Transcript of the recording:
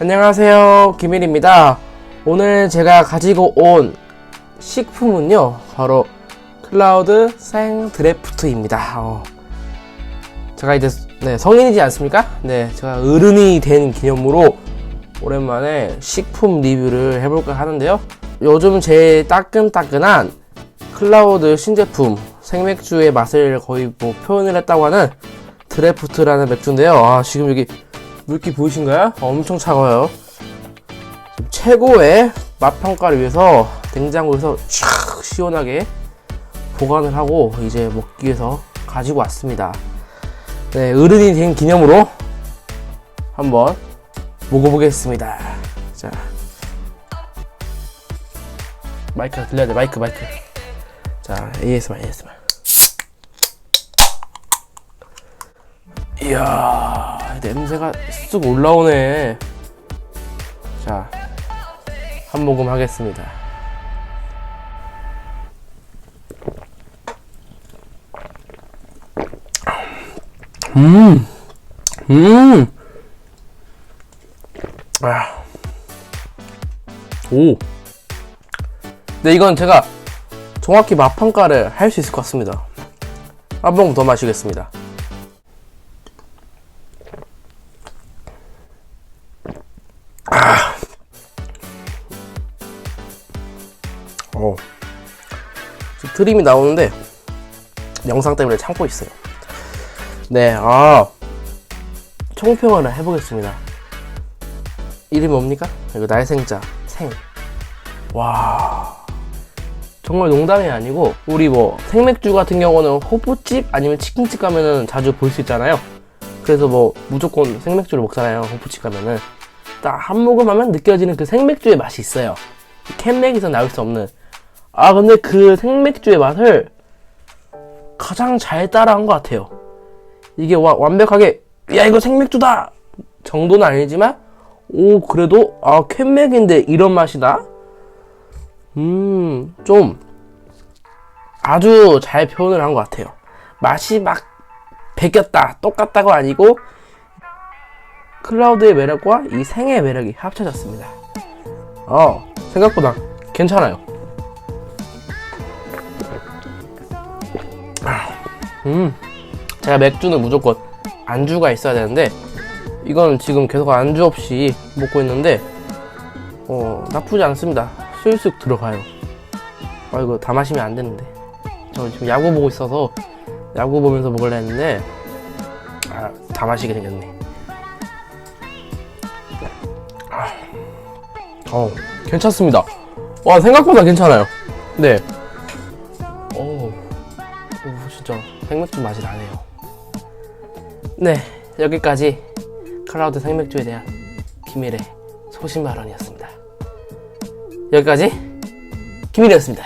안녕하세요. 김일입니다. 오늘 제가 가지고 온 식품은요 바로 클라우드 생 드래프트입니다. 어, 제가 이제 네, 성인이지 않습니까? 네 제가 어른이 된 기념으로 오랜만에 식품 리뷰를 해볼까 하는데요. 요즘 제 따끈따끈한 클라우드 신제품 생맥주의 맛을 거의 뭐 표현을 했다고 하는 드래프트라는 맥주인데요. 아 지금 여기 물기 보이신가요? 어, 엄청 차가워요. 최고의 맛 평가를 위해서 냉장고에서 촥 시원하게 보관을 하고 이제 먹기 위해서 가지고 왔습니다. 네, 어른이 된 기념으로 한번 먹어보겠습니다. 자, 마이크가 들려야 돼, 마이크, 마이크. 자, ASMR, ASMR. 이야 냄새가 쑥 올라오네 자 한 모금 하겠습니다 음, 음, 아, 오. 네, 이건 제가 정확히 맛 평가를 할 수 있을 것 같습니다. 한번더 마시겠습니다. 어. 트림이 나오는데 영상 때문에 참고 있어요. 네, 아 총평을 해보겠습니다. 이름이 뭡니까? 이거 날생자 생. 와. 정말 농담이 아니고 우리 뭐 생맥주 같은 경우는 호프집 아니면 치킨집 가면은 자주 볼 수 있잖아요. 그래서 뭐 무조건 생맥주를 먹잖아요. 호프집 가면은 딱 한 모금 하면 느껴지는 그 생맥주의 맛이 있어요. 캔맥에서 나올 수 없는. 아 근데 그 생맥주의 맛을 가장 잘 따라한 것 같아요. 이게 와- 완벽하게 야 이거 생맥주다 정도는 아니지만 오 그래도 아 캔맥인데 이런 맛이다. 음 좀 아주 잘 표현을 한 것 같아요. 맛이 막 베꼈다 똑같다고 아니고 클라우드의 매력과 이 생의 매력이 합쳐졌습니다. 어 생각보다 괜찮아요. 음, 제가 맥주는 무조건 안주가 있어야 되는데 이건 지금 계속 안주 없이 먹고 있는데 어 나쁘지 않습니다. 쑥쑥 들어가요. 아 이거 다 마시면 안 되는데 저 지금 야구 보고 있어서 야구 보면서 먹으려 했는데 아, 다 마시게 생겼네. 아, 어 괜찮습니다. 와 생각보다 괜찮아요. 네. 오, 오 진짜 생맥주 맛이 나네요. 네 여기까지 클라우드 생맥주에 대한 김일의 소신 발언이었습니다. 여기까지 김일이었습니다.